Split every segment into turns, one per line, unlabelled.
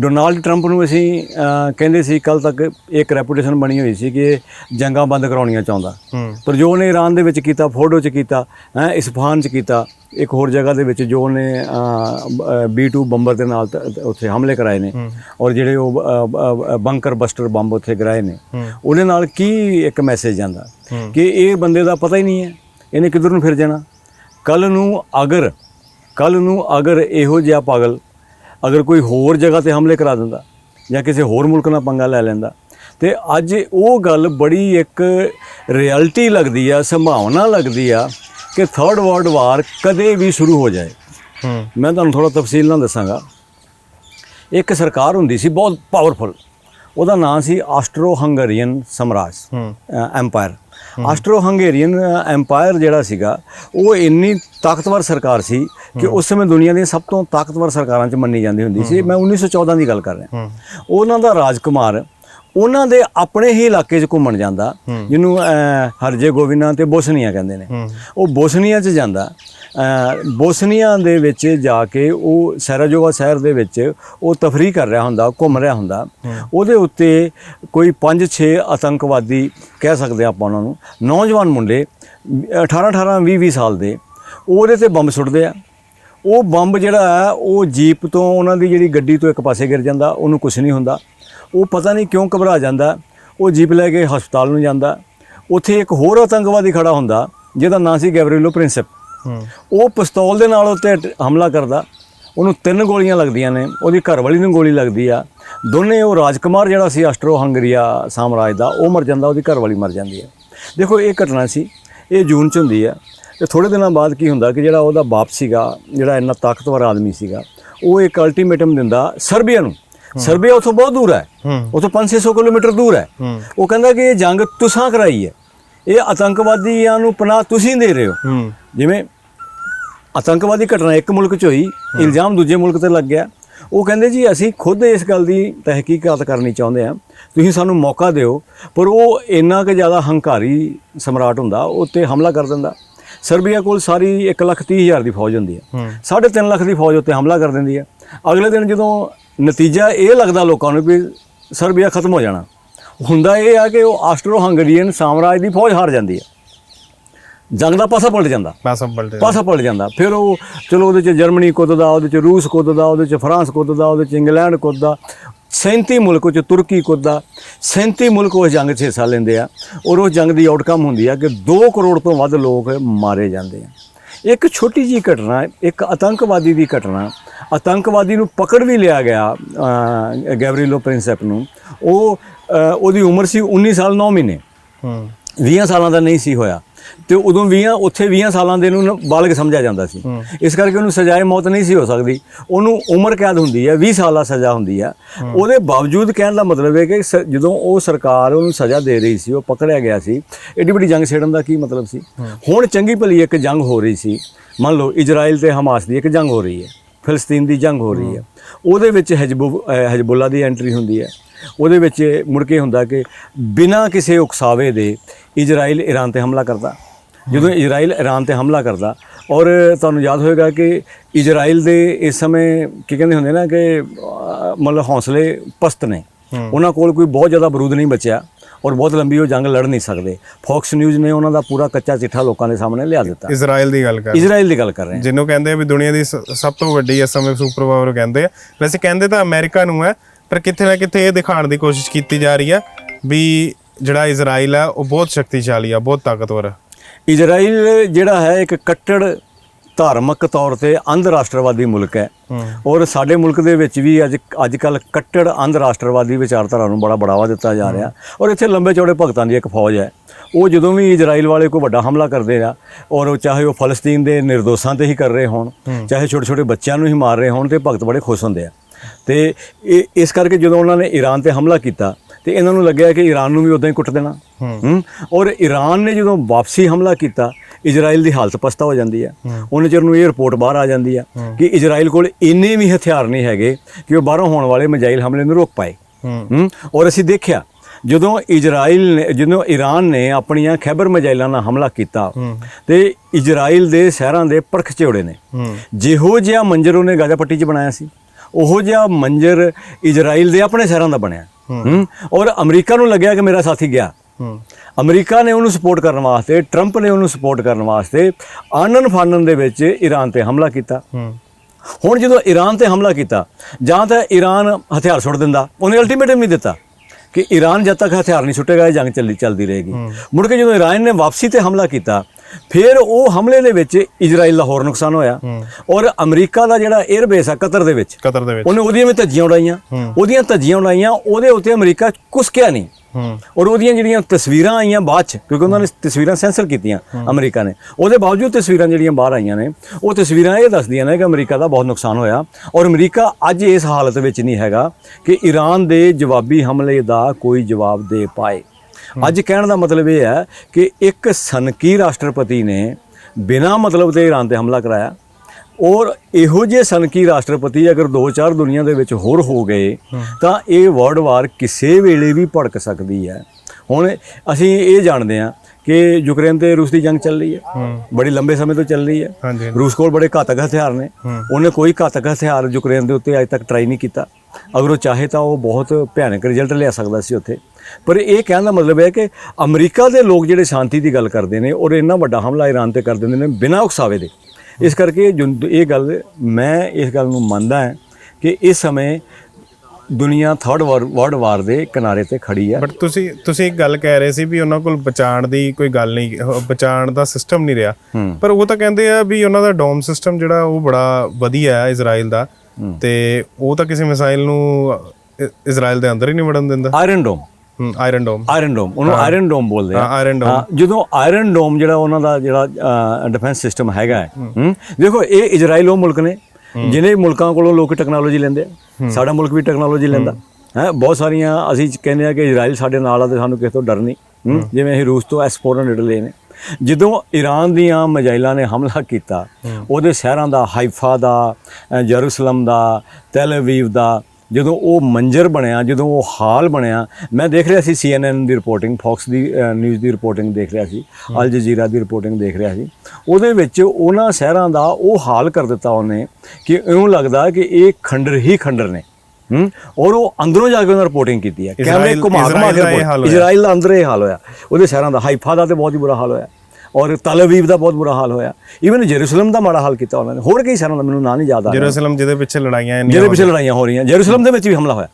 Donald Trump ਨੂੰ ਅਸੀਂ ਕਹਿੰਦੇ ਸੀ ਕੱਲ ਤੱਕ ਇੱਕ ਰੈਪੂਟੇਸ਼ਨ ਬਣੀ ਹੋਈ ਸੀ ਕਿ ਇਹ ਜੰਗਾਂ ਬੰਦ ਕਰਾਉਣੀਆਂ ਚਾਹੁੰਦਾ। ਪਰ ਜੋ ਉਹਨੇ ਈਰਾਨ ਦੇ ਵਿੱਚ ਕੀਤਾ ਫੋਰਡੋ 'ਚ ਕੀਤਾ ਹੈ ਇਸਫਹਾਨ 'ਚ ਕੀਤਾ ਇੱਕ ਹੋਰ ਜਗ੍ਹਾ ਦੇ ਵਿੱਚ ਜੋ ਉਹਨੇ B2 ਬੰਬਰ ਦੇ ਨਾਲ ਉੱਥੇ ਹਮਲੇ ਕਰਾਏ ਨੇ ਔਰ ਜਿਹੜੇ ਉਹ ਬੰਕਰ ਬਸਟਰ ਬੰਬ ਉੱਥੇ ਗਿਰਾਏ ਨੇ। ਉਹਦੇ ਨਾਲ ਕੀ ਇੱਕ ਮੈਸੇਜ ਜਾਂਦਾ? ਕਿ ਇਹ ਬੰਦੇ ਦਾ ਪਤਾ ਹੀ ਨਹੀਂ ਹੈ। ਇਹਨੇ ਕਿੱਧਰ ਨੂੰ ਫਿਰ ਜਾਣਾ? ਕੱਲ ਨੂੰ ਅਗਰ ਕੱਲ ਨੂੰ ਅਗਰ ਇਹੋ ਜਿਹਾ ਪਾਗਲ ਅਗਰ ਕੋਈ ਹੋਰ ਜਗ੍ਹਾ ਤੇ ਹਮਲੇ ਕਰਾ ਦਿੰਦਾ ਜਾਂ ਕਿਸੇ ਹੋਰ ਮੁਲਕ ਨਾਲ ਪੰਗਾ ਲੈ ਲੈਂਦਾ ਤੇ ਅੱਜ ਉਹ ਗੱਲ ਬੜੀ ਇੱਕ ਰਿਐਲਿਟੀ ਲੱਗਦੀ ਆ ਸੰਭਾਵਨਾ ਲੱਗਦੀ ਆ ਕਿ ਥਰਡ ਵਰਲਡ ਵਾਰ ਕਦੇ ਵੀ ਸ਼ੁਰੂ ਹੋ ਜਾਏ। ਮੈਂ ਤੁਹਾਨੂੰ ਥੋੜਾ ਤਫਸੀਲ ਨਾਲ ਦੱਸਾਂਗਾ। ਇੱਕ ਸਰਕਾਰ ਹੁੰਦੀ ਸੀ ਬਹੁਤ ਪਾਵਰਫੁਲ ਉਹਦਾ ਨਾਮ ਸੀ ਆਸਟਰੋ ਹੰਗਰੀਅਨ ਸਮਰਾਜ ਐਮਪਾਇਰ ਆਸਟਰੋ ਹੰਗੇਰੀਅਨ ਐਮਪਾਇਰ ਜਿਹੜਾ ਸੀਗਾ ਉਹ ਇੰਨੀ ਤਾਕਤਵਰ ਸਰਕਾਰ ਸੀ ਕਿ ਉਸ ਸਮੇਂ ਦੁਨੀਆ ਦੀਆਂ ਸਭ ਤੋਂ ਤਾਕਤਵਰ ਸਰਕਾਰਾਂ 'ਚ ਮੰਨੀ ਜਾਂਦੀ ਹੁੰਦੀ ਸੀ। ਮੈਂ 1914 ਦੀ ਗੱਲ ਕਰ ਰਿਹਾ। ਉਹਨਾਂ ਦਾ ਰਾਜਕੁਮਾਰ ਉਹਨਾਂ ਦੇ ਆਪਣੇ ਹੀ ਇਲਾਕੇ 'ਚ ਘੁੰਮਣ ਜਾਂਦਾ ਜਿਹਨੂੰ ਹਰਜੇ ਗੋਵਿਨਾ ਤੇ ਬੋਸਨੀਆ ਕਹਿੰਦੇ ਨੇ। ਉਹ ਬੋਸਨੀਆ 'ਚ ਜਾਂਦਾ ਬੋਸਨੀਆ ਦੇ ਵਿੱਚ ਜਾ ਕੇ ਉਹ ਸੈਰਾਜੋਵਾ ਸ਼ਹਿਰ ਦੇ ਵਿੱਚ ਉਹ ਤਫਰੀਹ ਕਰ ਰਿਹਾ ਹੁੰਦਾ ਘੁੰਮ ਰਿਹਾ ਹੁੰਦਾ। ਉਹਦੇ ਉੱਤੇ ਕੋਈ 5-6 ਆਤੰਕਵਾਦੀ ਕਹਿ ਸਕਦੇ ਆਪਾਂ ਉਹਨਾਂ ਨੂੰ। ਨੌਜਵਾਨ ਮੁੰਡੇ 18 18 20 20 ਸਾਲ ਦੇ ਉਹਦੇ ਤੇ ਬੰਬ ਸੁੱਟਦੇ ਆ। ਉਹ ਬੰਬ ਜਿਹੜਾ ਹੈ ਉਹ ਜੀਪ ਤੋਂ ਉਹਨਾਂ ਦੀ ਜਿਹੜੀ ਗੱਡੀ ਤੋਂ ਇੱਕ ਪਾਸੇ ਗਿਰ ਜਾਂਦਾ ਉਹਨੂੰ ਕੁਝ ਨਹੀਂ ਹੁੰਦਾ। ਉਹ ਪਤਾ ਨਹੀਂ ਕਿਉਂ ਘਬਰਾ ਜਾਂਦਾ ਉਹ ਜੀਪ ਲੈ ਕੇ ਹਸਪਤਾਲ ਨੂੰ ਜਾਂਦਾ। ਉੱਥੇ ਇੱਕ ਹੋਰ ਆਤੰਕਵਾਦੀ ਖੜਾ ਹੁੰਦਾ ਜਿਹਦਾ ਨਾਂ ਸੀ ਗੈਬਰੀਲੋ ਪ੍ਰਿੰਸਿਪ। ਉਹ ਪਿਸਤੌਲ ਦੇ ਨਾਲ ਉੱਤੇ ਹਮਲਾ ਕਰਦਾ। ਉਹਨੂੰ ਤਿੰਨ ਗੋਲੀਆਂ ਲੱਗਦੀਆਂ ਨੇ। ਉਹਦੀ ਘਰਵਾਲੀ ਨੂੰ ਗੋਲੀ ਲੱਗਦੀ ਆ। ਦੋਨੇ ਉਹ ਰਾਜਕੁਮਾਰ ਜਿਹੜਾ ਸੀ ਆਸਟਰੋ ਹੰਗਰੀਆ ਸਾਮਰਾਜ ਦਾ ਉਹ ਮਰ ਜਾਂਦਾ ਉਹਦੀ ਘਰਵਾਲੀ ਮਰ ਜਾਂਦੀ ਹੈ ਦੇਖੋ ਇਹ ਘਟਨਾ ਸੀ। ਇਹ ਜੂਨ ਚ ਹੁੰਦੀ ਆ। ਤੇ ਥੋੜੇ ਦਿਨਾਂ ਬਾਅਦ ਕੀ ਹੁੰਦਾ ਕਿ ਜਿਹੜਾ ਉਹਦਾ ਬਾਪ ਸੀਗਾ ਜਿਹੜਾ ਇੰਨਾ ਤਾਕਤਵਰ ਆਦਮੀ ਸੀਗਾ ਉਹ ਇੱਕ ਅਲਟੀਮੇਟਮ ਦਿੰਦਾ ਸਰਬੀਆ ਨੂੰ। ਸਰਬੀਆ ਉਥੋਂ ਬਹੁਤ ਦੂਰ ਹੈ। ਉਥੋਂ 5-600 ਕਿਲੋਮੀਟਰ ਦੂਰ ਹੈ। ਉਹ ਕਹਿੰਦਾ ਕਿ ਇਹ ਜੰਗ ਤੁਸੀਂ ਕਰਾਈ ਹੈ। ਇਹ ਆਤੰਕਵਾਦੀਆਂ ਨੂੰ ਪਨਾਹ ਤੁਸੀਂ ਦੇ ਰਹੇ ਹੂੰ। ਜਿਵੇਂ ਆਤੰਕਵਾਦੀ ਘਟਨਾ ਇੱਕ ਮੁਲਕ 'ਚ ਹੋਈ ਇਲਜ਼ਾਮ ਦੂਜੇ ਮੁਲਕ ਤੇ ਲੱਗ ਗਿਆ। ਉਹ ਕਹਿੰਦੇ ਜੀ ਅਸੀਂ ਖੁਦ ਇਸ ਗੱਲ ਦੀ ਤਹਿਕੀਕਾਤ ਕਰਨੀ ਚਾਹੁੰਦੇ ਹਾਂ। ਤੁਸੀਂ ਸਾਨੂੰ ਮੌਕਾ ਦਿਓ ਪਰ ਉਹ ਇੰਨਾ ਕਿ ਜ਼ਿਆਦਾ ਹੰਕਾਰੀ ਸਮਰਾਟ ਹੁੰਦਾ ਉਹ ਤੇ ਹਮਲਾ ਕਰ ਦਿੰਦਾ। ਸਰਬੀਆ ਕੋਲ ਸਾਰੀ 1,30,000 ਦੀ ਫੌਜ ਹੁੰਦੀ ਹੈ।
ਹੂੰ।
3.5 ਲੱਖ ਦੀ ਫੌਜ ਉੱਤੇ ਹਮਲਾ ਕਰ ਦਿੰਦੀ ਹੈ। ਅਗਲੇ ਦਿਨ ਜਦੋਂ ਨਤੀਜਾ ਇਹ ਲੱਗਦਾ ਲੋਕਾਂ ਨੂੰ ਵੀ ਸਰਬੀਆ ਖਤਮ ਹੋ ਜਾਣਾ ਹੁੰਦਾ ਇਹ ਆ ਕਿ ਉਹ ਆਸਟਰੋ ਹੰਗਰੀਅਨ ਸਾਮਰਾਜ ਦੀ ਫੌਜ ਹਾਰ ਜਾਂਦੀ ਹੈ। ਜੰਗ ਦਾ ਪਾਸਾ ਪਲਟ ਜਾਂਦਾ।
ਪਾਸਾ ਪਲਟੇ
ਪਾਸਾ ਪਲਟ ਜਾਂਦਾ। ਫਿਰ ਉਹ ਚਲੋ ਉਹਦੇ ਚ ਜਰਮਨੀ ਕੁੱਦਦਾ ਉਹਦੇ ਚ ਰੂਸ ਕੁੱਦਦਾ ਉਹਦੇ ਚ ਫਰਾਂਸ ਕੁੱਦਦਾ ਉਹਦੇ ਚ ਇੰਗਲੈਂਡ ਕੁੱਦਦਾ 37 ਮੁਲਕ ਉਹ ਚ ਤੁਰਕੀ ਕੁੱਦਦਾ 37 ਮੁਲਕ ਉਸ ਜੰਗ 'ਚ ਹਿੱਸਾ ਲੈਂਦੇ ਆ ਔਰ ਉਸ ਜੰਗ ਦੀ ਆਊਟਕਮ ਹੁੰਦੀ ਆ ਕਿ 2 ਕਰੋੜ ਤੋਂ ਵੱਧ ਲੋਕ ਮਾਰੇ ਜਾਂਦੇ ਆ। ਇੱਕ ਛੋਟੀ ਜੀ ਘਟਨਾ ਇੱਕ ਆਤੰਕਵਾਦੀ ਦੀ ਘਟਨਾ ਆਤੰਕਵਾਦੀ ਨੂੰ ਪਕੜ ਵੀ ਲਿਆ ਗਿਆ ਗੈਬਰੀਲੋ ਪ੍ਰਿੰਸੈਪ ਨੂੰ। ਉਹ ਉਹਦੀ ਉਮਰ ਸੀ 19 ਸਾਲ 9 ਮਹੀਨੇ।
ਹੂੰ।
20 ਸਾਲਾਂ ਦਾ ਨਹੀਂ ਸੀ ਹੋਇਆ। ਤੇ ਉਦੋਂ 20 ਉੱਥੇ 20 ਸਾਲਾਂ ਦੇ ਨੂੰ ਬਾਲਗ ਸਮਝਿਆ ਜਾਂਦਾ ਸੀ। ਇਸ ਕਰਕੇ ਉਹਨੂੰ ਸਜ਼ਾਏ ਮੌਤ ਨਹੀਂ ਸੀ ਹੋ ਸਕਦੀ। ਉਹਨੂੰ ਉਮਰ ਕੈਦ ਹੁੰਦੀ ਹੈ 20 ਸਾਲਾ ਸਜ਼ਾ ਹੁੰਦੀ ਹੈ। ਉਹਦੇ ਬਾਵਜੂਦ ਕਹਿਣ ਦਾ ਮਤਲਬ ਹੈ ਕਿ ਜਦੋਂ ਉਹ ਸਰਕਾਰ ਉਹਨੂੰ ਸਜ਼ਾ ਦੇ ਰਹੀ ਸੀ ਉਹ ਪਕੜਿਆ ਗਿਆ ਸੀ ਏਡੀ ਵੱਡੀ ਜੰਗ ਛੇੜਨ ਦਾ ਕੀ ਮਤਲਬ ਸੀ? ਹੁਣ ਚੰਗੀ ਭਲੀ ਇੱਕ ਜੰਗ ਹੋ ਰਹੀ ਸੀ। ਮੰਨ ਲਓ ਇਜ਼ਰਾਈਲ ਤੇ ਹਮਾਸ ਦੀ ਇੱਕ ਜੰਗ ਹੋ ਰਹੀ ਹੈ ਫਿਲਸਤੀਨ ਦੀ ਜੰਗ ਹੋ ਰਹੀ ਹੈ। ਉਹਦੇ ਵਿੱਚ ਹਜਬੁ ਹਜਬੁੱਲਾ ਦੀ ਐਂਟਰੀ ਹੁੰਦੀ ਹੈ। ਉਹਦੇ ਵਿੱਚ ਮੁੜ ਕੇ ਹੁੰਦਾ ਕਿ ਬਿਨਾਂ ਕਿਸੇ ਉਕਸਾਵੇ ਦੇ ਇਜ਼ਰਾਈਲ ਈਰਾਨ ਤੇ ਹਮਲਾ ਕਰਦਾ। ਜਦੋਂ ਇਜ਼ਰਾਈਲ ਈਰਾਨ ਤੇ ਹਮਲਾ ਕਰਦਾ ਔਰ ਤੁਹਾਨੂੰ ਯਾਦ ਹੋਏਗਾ ਕਿ ਇਜ਼ਰਾਈਲ ਦੇ ਇਸ ਸਮੇਂ ਕੀ ਕਹਿੰਦੇ ਹੁੰਦੇ ਨਾ ਕਿ ਮਤਲਬ ਹੌਸਲੇ ਪਸਤ ਨੇ। ਉਹਨਾਂ ਕੋਲ ਕੋਈ ਬਹੁਤ ਜ਼ਿਆਦਾ ਬਰੂਦ ਨਹੀਂ ਬਚਿਆ ਔਰ ਬਹੁਤ ਲੰਬੀ ਉਹ ਜੰਗ ਲੜ ਨਹੀਂ ਸਕਦੇ। ਫੌਕਸ ਨਿਊਜ਼ ਨੇ ਉਹਨਾਂ ਦਾ ਪੂਰਾ ਕੱਚਾ ਚਿੱਠਾ ਲੋਕਾਂ ਦੇ ਸਾਹਮਣੇ ਲਿਆ ਦਿੱਤਾ।
ਇਜ਼ਰਾਈਲ ਦੀ ਗੱਲ ਕਰ
ਇਜ਼ਰਾਈਲ ਦੀ ਗੱਲ ਕਰ ਰਹੇ ਹਾਂ।
ਜਿਹਨੂੰ ਕਹਿੰਦੇ ਆ ਵੀ ਦੁਨੀਆ ਦੀ ਸਭ ਤੋਂ ਵੱਡੀ ਇਸ ਸਮੇਂ ਸੁਪਰ ਪਾਵਰ ਕਹਿੰਦੇ ਆ। ਵੈਸੇ ਕਹਿੰਦੇ ਤਾਂ ਅਮਰੀਕਾ ਨੂੰ ਹੈ ਪਰ ਕਿਤੇ ਨਾ ਕਿਤੇ ਇਹ ਦਿਖਾਉਣ ਦੀ ਕੋਸ਼ਿਸ਼ ਕੀਤੀ ਜਾ ਰਹੀ ਆ ਵੀ ਜਿਹੜਾ ਇਜ਼ਰਾਈਲ ਆ ਉਹ ਬਹੁਤ ਸ਼ਕਤੀਸ਼ਾਲੀ ਆ ਬਹੁਤ ਤਾਕਤਵਰ ਆ।
ਇਜ਼ਰਾਈਲ ਜਿਹੜਾ ਹੈ ਇੱਕ ਕੱਟੜ ਧਾਰਮਿਕ ਤੌਰ ਤੇ ਅੰਧ ਰਾਸ਼ਟਰਵਾਦੀ ਮੁਲਕ ਹੈ। ਔਰ ਸਾਡੇ ਮੁਲਕ ਦੇ ਵਿੱਚ ਵੀ ਅੱਜ ਅੱਜ ਕੱਲ ਕੱਟੜ ਅੰਧ ਰਾਸ਼ਟਰਵਾਦੀ ਵਿਚਾਰਧਾਰਾ ਨੂੰ ਬੜਾ ਬੜਾਵਾ ਦਿੱਤਾ ਜਾ ਰਿਹਾ। ਔਰ ਇੱਥੇ ਲੰਬੇ ਚੌੜੇ ਭਗਤਾਂ ਦੀ ਇੱਕ ਫੌਜ ਹੈ। ਉਹ ਜਦੋਂ ਵੀ ਇਜ਼ਰਾਈਲ ਵਾਲੇ ਕੋਈ ਵੱਡਾ ਹਮਲਾ ਕਰਦੇ ਆ ਔਰ ਉਹ ਚਾਹੇ ਉਹ ਫਲਸਤੀਨ ਦੇ ਨਿਰਦੋਸ਼ਾਂ ਤੇ ਹੀ ਕਰ ਰਹੇ ਹੋਣ ਚਾਹੇ ਛੋਟੇ ਛੋਟੇ ਬੱਚਿਆਂ ਨੂੰ ਹੀ ਮਾਰ ਰਹੇ ਹੋਣ ਤੇ ਭਗਤ ਬੜੇ ਖੁਸ਼ ਹੁੰਦੇ ਆ। ਤੇ ਇਹ ਇਸ ਕਰਕੇ ਜਦੋਂ ਉਹਨਾਂ ਨੇ ਈਰਾਨ ਤੇ ਹਮਲਾ ਕੀਤਾ ਤੇ ਇਹਨਾਂ ਨੂੰ ਲੱਗਿਆ ਕਿ ਈਰਾਨ ਨੂੰ ਵੀ ਉਦਾਂ ਹੀ ਕੁੱਟ ਦੇਣਾ। ਹੂੰ। ਔਰ ਈਰਾਨ ਨੇ ਜਦੋਂ ਵਾਪਸੀ ਹਮਲਾ ਕੀਤਾ ਇਜ਼ਰਾਈਲ ਦੀ ਹਾਲਤ ਪਸਤਾ ਹੋ ਜਾਂਦੀ ਹੈ। ਉਹਨੇ ਚਿਰ ਨੂੰ ਇਹ ਰਿਪੋਰਟ ਬਾਹਰ ਆ ਜਾਂਦੀ ਹੈ ਕਿ ਇਜ਼ਰਾਈਲ ਕੋਲ ਇੰਨੇ ਵੀ ਹਥਿਆਰ ਨਹੀਂ ਹੈਗੇ ਕਿ ਉਹ ਬਾਹਰੋਂ ਹੋਣ ਵਾਲੇ ਮਜਾਇਲ ਹਮਲੇ ਨੂੰ ਰੋਕ ਪਾਏ।
ਹੂੰ।
ਔਰ ਅਸੀਂ ਦੇਖਿਆ ਜਦੋਂ ਇਜ਼ਰਾਈਲ ਨੇ ਜਦੋਂ ਈਰਾਨ ਨੇ ਆਪਣੀਆਂ ਖੈਬਰ ਮਜਾਇਲਾਂ ਨਾਲ ਹਮਲਾ ਕੀਤਾ ਤੇ ਇਜ਼ਰਾਈਲ ਦੇ ਸ਼ਹਿਰਾਂ ਦੇ ਪਰਖ ਝੋੜੇ ਨੇ। ਜਿਹੋ ਜਿਹਾ ਮੰਜ਼ਰ ਉਹਨੇ ਗਾਜ਼ਾ ਪੱਟੀ 'ਚ ਬਣਾਇਆ ਸੀ। ਉਹੋ ਜਿਹਾ ਮੰਜ਼ਰ ਇਜ਼ਰਾਈਲ ਦੇ ਆਪਣੇ ਸ਼ਹਿਰਾਂ ਦਾ ਬਣਿਆ। ਹੂੰ। ਔਰ ਅਮਰੀਕਾ ਨੂੰ ਲੱਗਿਆ ਕਿ ਮੇਰਾ ਸਾਥੀ ਗਿਆ। ਅਮਰੀਕਾ ਨੇ ਉਹਨੂੰ ਸਪੋਰਟ ਕਰਨ ਵਾਸਤੇ ਟਰੰਪ ਨੇ ਉਹਨੂੰ ਸਪੋਰਟ ਕਰਨ ਵਾਸਤੇ ਆਨਨ ਫਾਨਨ ਦੇ ਵਿੱਚ ਈਰਾਨ ਤੇ ਹਮਲਾ ਕੀਤਾ। ਹੁਣ ਜਦੋਂ ਈਰਾਨ ਤੇ ਹਮਲਾ ਕੀਤਾ ਜਾਂ ਤਾਂ ਈਰਾਨ ਹਥਿਆਰ ਸੁੱਟ ਦਿੰਦਾ ਉਹਨੇ ਅਲਟੀਮੇਟਮ ਨਹੀਂ ਦਿੱਤਾ ਕਿ ਈਰਾਨ ਜਦ ਤੱਕ ਹਥਿਆਰ ਨਹੀਂ ਸੁੱਟੇਗਾ ਇਹ ਜੰਗ ਚੱਲੀ ਚੱਲਦੀ ਰਹੇਗੀ। ਮੁੜ ਕੇ ਜਦੋਂ ਈਰਾਨ ਨੇ ਵਾਪਸੀ ਤੇ ਹਮਲਾ ਕੀਤਾ ਫਿਰ ਉਹ ਹਮਲੇ ਦੇ ਵਿੱਚ ਇਜ਼ਰਾਈਲ ਦਾ ਹੋਰ ਨੁਕਸਾਨ ਹੋਇਆ। ਔਰ ਅਮਰੀਕਾ ਦਾ ਜਿਹੜਾ 에ਅਰ ਬੇਸ ਆ ਕਤਰ ਦੇ ਵਿੱਚ
ਕਤਰ ਦੇ ਵਿੱਚ।
ਉਹਨੇ ਉਹਦੀਆਂ ਵੀ ਧੱਜੀਆਂ ਉਡਾਈਆਂ। ਉਹਦੀਆਂ ਧੱਜੀਆਂ ਉਡਾਈਆਂ ਉਹਦੇ ਉੱਤੇ ਅਮਰੀਕਾ ਕੁਸਕਿਆ ਨਹੀਂ। ਔਰ ਉਹਦੀਆਂ ਜਿਹੜੀਆਂ ਤਸਵੀਰਾਂ ਆਈਆਂ ਬਾਅਦ ਚ ਕਿਉਂਕਿ ਉਹਨਾਂ ਨੇ ਤਸਵੀਰਾਂ ਸੈਂਸਰ ਕੀਤੀਆਂ ਅਮਰੀਕਾ ਨੇ। ਉਹਦੇ ਬਾਵਜੂਦ ਤਸਵੀਰਾਂ ਜਿਹੜੀਆਂ ਬਾਹਰ ਆਈਆਂ ਨੇ ਉਹ ਤਸਵੀਰਾਂ ਇਹ ਦੱਸਦੀਆਂ ਨੇ ਕਿ ਅਮਰੀਕਾ ਦਾ ਬਹੁਤ ਨੁਕਸਾਨ ਹੋਇਆ। ਔਰ ਅਮਰੀਕਾ ਅੱਜ ਇਸ ਹਾਲਤ ਵਿੱਚ ਨਹੀਂ ਹੈਗਾ ਕਿ ਈਰਾਨ ਦੇ ਜਵਾਬੀ ਹਮਲੇ ਦਾ ਕੋਈ ਜਵਾਬ ਦੇ ਪਾਏ। ਅੱਜ ਕਹਿਣ ਦਾ ਮਤਲਬ ਇਹ ਹੈ ਕਿ ਇੱਕ ਸਨਕੀ ਰਾਸ਼ਟਰਪਤੀ ਨੇ ਬਿਨਾਂ ਮਤਲਬ ਤੇ ਈਰਾਨ ਤੇ ਹਮਲਾ ਕਰਾਇਆ। ਔਰ ਇਹੋ ਜਿਹੇ ਸਨਕੀ ਰਾਸ਼ਟਰਪਤੀ ਅਗਰ ਦੋ ਚਾਰ ਦੁਨੀਆ ਦੇ ਵਿੱਚ ਹੋਰ ਹੋ ਗਏ ਤਾਂ ਇਹ ਵਰਲਡ ਵਾਰ ਕਿਸੇ ਵੇਲੇ ਵੀ ਭੜਕ ਸਕਦੀ ਹੈ। ਹੁਣ ਅਸੀਂ ਇਹ ਜਾਣਦੇ ਹਾਂ ਕਿ ਯੂਕਰੇਨ ਤੇ ਰੂਸ ਦੀ ਜੰਗ ਚੱਲ ਰਹੀ ਹੈ। ਬੜੀ ਲੰਬੇ ਸਮੇਂ ਤੋਂ ਚੱਲ ਰਹੀ ਹੈ। ਰੂਸ ਕੋਲ ਬੜੇ ਘਾਤਕ ਹਥਿਆਰ ਨੇ। ਉਹਨੇ ਕੋਈ ਘਾਤਕ ਹਥਿਆਰ ਯੂਕਰੇਨ ਦੇ ਉੱਤੇ ਅਜੇ ਤੱਕ ਟਰਾਈ ਨਹੀਂ ਕੀਤਾ। ਅਗਰ ਉਹ ਚਾਹੇ ਤਾਂ ਉਹ ਬਹੁਤ ਭਿਆਨਕ ਰਿਜ਼ਲਟ ਲਿਆ ਸਕਦਾ ਸੀ ਉੱਥੇ। ਪਰ ਇਹ ਕਹਿਣ ਦਾ ਮਤਲਬ ਹੈ ਕਿ ਅਮਰੀਕਾ ਦੇ ਲੋਕ ਜਿਹੜੇ ਸ਼ਾਂਤੀ ਦੀ ਗੱਲ ਕਰਦੇ ਨੇ ਔਰ ਇੰਨਾ ਵੱਡਾ ਹਮਲਾ ਈਰਾਨ ਤੇ ਕਰ ਦਿੰਦੇ ਨੇ ਬਿਨਾਂ ਉਕਸਾਵੇ ਦੇ। ਇਸ ਕਰਕੇ ਇਹ ਗੱਲ ਮੈਂ ਇਸ ਗੱਲ ਨੂੰ ਮੰਨਦਾ ਹਾਂ ਕਿ ਇਸ ਸਮੇਂ ਦੁਨੀਆ ਥਰਡ ਵਰਲਡ ਵਾਰ ਦੇ ਕਿਨਾਰੇ ਤੇ ਖੜੀ ਹੈ।
ਬਟ ਤੁਸੀਂ ਤੁਸੀਂ ਇੱਕ ਗੱਲ ਕਹਿ ਰਹੇ ਸੀ ਵੀ ਉਹਨਾਂ ਕੋਲ ਬਚਾਉਣ ਦੀ ਕੋਈ ਗੱਲ ਨਹੀਂ ਉਹ ਬਚਾਉਣ ਦਾ ਸਿਸਟਮ ਨਹੀਂ ਰਿਹਾ। ਪਰ ਉਹ ਤਾਂ ਕਹਿੰਦੇ ਆ ਵੀ ਉਹਨਾਂ ਦਾ ਡੋਮ ਸਿਸਟਮ ਜਿਹੜਾ ਉਹ ਬੜਾ ਵਧੀਆ ਹੈ ਇਜ਼ਰਾਈਲ ਦਾ। ਤੇ ਉਹ ਤਾਂ ਕਿਸੇ ਮਿਸਾਈਲ ਨੂੰ ਇਜ਼ਰਾਈਲ ਦੇ ਅੰਦਰ ਹੀ ਨਹੀਂ ਵੜਨ ਦਿੰਦਾ।
Iron dome
iron dome
iron dome ਉਹਨੂੰ ਆਇਰਨ ਡੋਮ ਬੋਲਦੇ ਆ
ਆਇਰਨ ਡੋਮ
ਜਦੋਂ ਆਇਰਨ ਡੋਮ ਜਿਹੜਾ ਉਹਨਾਂ ਦਾ ਜਿਹੜਾ ਡਿਫੈਂਸ ਸਿਸਟਮ ਹੈਗਾ ਹੈ ਦੇਖੋ ਇਹ ਇਜ਼ਰਾਈਲ ਉਹ ਮੁਲਕ ਨੇ ਜਿਹਨੇ ਮੁਲਕਾਂ ਕੋਲੋਂ ਲੋਕ ਟੈਕਨੋਲੋਜੀ ਲੈਂਦੇ ਆ ਸਾਡਾ ਮੁਲਕ ਵੀ ਟੈਕਨੋਲੋਜੀ ਲੈਂਦਾ ਹੈ ਬਹੁਤ ਸਾਰੀਆਂ ਅਸੀਂ ਕਹਿੰਦੇ ਆ ਕਿ ਇਜ਼ਰਾਈਲ ਸਾਡੇ ਨਾਲ ਆ ਤੇ ਸਾਨੂੰ ਕਿਸੇ ਤੋਂ ਡਰ ਨਹੀਂ ਜਿਵੇਂ ਅਸੀਂ ਰੂਸ ਤੋਂ S400 ਲਏ ਨੇ ਜਦੋਂ ਈਰਾਨ ਦੀਆਂ ਮਜਾਇਲਾਂ ਨੇ ਹਮਲਾ ਕੀਤਾ ਉਹਦੇ ਸ਼ਹਿਰਾਂ ਦਾ ਹਾਈਫਾ ਦਾ ਜਰੂਸਲਮ ਦਾ ਤੈਲ ਅਵੀਵ ਦਾ ਜਦੋਂ ਉਹ ਮੰਜ਼ਰ ਬਣਿਆ ਜਦੋਂ ਉਹ ਹਾਲ ਬਣਿਆ ਮੈਂ ਦੇਖ ਰਿਹਾ ਸੀ CNN ਦੀ ਰਿਪੋਰਟਿੰਗ ਫੌਕਸ ਦੀ ਨਿਊਜ਼ ਦੀ ਰਿਪੋਰਟਿੰਗ ਦੇਖ ਰਿਹਾ ਸੀ ਅਲ ਜਜ਼ੀਰਾ ਦੀ ਰਿਪੋਰਟਿੰਗ ਦੇਖ ਰਿਹਾ ਸੀ। ਉਹਦੇ ਵਿੱਚ ਉਹਨਾਂ ਸ਼ਹਿਰਾਂ ਦਾ ਉਹ ਹਾਲ ਕਰ ਦਿੱਤਾ ਉਹਨੇ ਕਿ ਇਉਂ ਲੱਗਦਾ ਕਿ ਇਹ ਖੰਡਰ ਹੀ ਖੰਡਰ ਨੇ। ਹੂੰ? ਔਰ ਉਹ ਅੰਦਰੋਂ ਜਾ ਕੇ ਉਹਨਾਂ ਰਿਪੋਰਟਿੰਗ ਕੀਤੀ ਹੈ। ਕੈਮਰੇ ਘੁਮਾ ਘੁਮਾ ਕੇ।
ਇਜ਼ਰਾਈਲ ਦਾ
ਅੰਦਰ ਇਹ ਹਾਲ ਹੋਇਆ। ਉਹਦੇ ਸ਼ਹਿਰਾਂ ਦਾ ਹਾਈਫਾ ਦਾ ਤੇ ਬਹੁਤ ਹੀ ਬੁਰਾ ਹਾਲ ਹੋਇਆ। ਔਰ ਤਲ ਅਵੀਵ ਦਾ ਬਹੁਤ ਬੁਰਾ ਹਾਲ ਹੋਇਆ। ਈਵਨ ਜੈਰੂਸਲਮ ਦਾ ਮਾੜਾ ਹਾਲ ਕੀਤਾ ਉਹਨਾਂ ਨੇ। ਹੋਰ ਕਈ ਸ਼ਹਿਰਾਂ ਦਾ ਮੈਨੂੰ ਨਾਂ ਨਹੀਂ ਯਾਦ ਆ ਰਿਹਾ।
ਜੇਰੂਸਲਮ ਜਿਹਦੇ ਪਿੱਛੇ ਲੜਾਈਆਂ ਇੰਨੀਆਂ
ਜਿਹਦੇ ਪਿੱਛੇ ਲੜਾਈਆਂ ਹੋ ਰਹੀਆਂ। ਜੈਰੂਸਲਮ ਦੇ ਵਿੱਚ ਵੀ ਹਮਲਾ ਹੋਇਆ।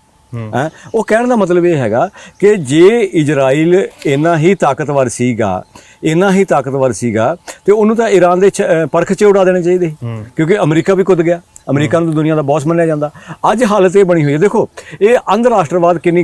ਹੈ। ਉਹ ਕਹਿਣ ਦਾ ਮਤਲਬ ਇਹ ਹੈਗਾ ਕਿ ਜੇ ਇਜ਼ਰਾਈਲ ਇੰਨਾ ਹੀ ਤਾਕਤਵਰ ਸੀਗਾ ਇੰਨਾ ਹੀ ਤਾਕਤਵਰ ਸੀਗਾ ਤੇ ਉਹਨੂੰ ਤਾਂ ਈਰਾਨ ਦੇ ਪਰਖ 'ਚ ਉਡਾ ਦੇਣੇ ਚਾਹੀਦੇ। ਕਿਉਂਕਿ ਅਮਰੀਕਾ ਵੀ ਕੁੱਦ ਗਿਆ। ਅਮਰੀਕਾ ਨੂੰ ਦੁਨੀਆ ਦਾ ਬੌਸ ਮੰਨਿਆ ਜਾਂਦਾ। ਅੱਜ ਹਾਲਤ ਇਹ ਬਣੀ ਹੋਈ ਹੈ। ਦੇਖੋ ਇਹ ਅੰਧ ਰਾਸ਼ਟਰਵਾਦ ਕਿੰਨੀ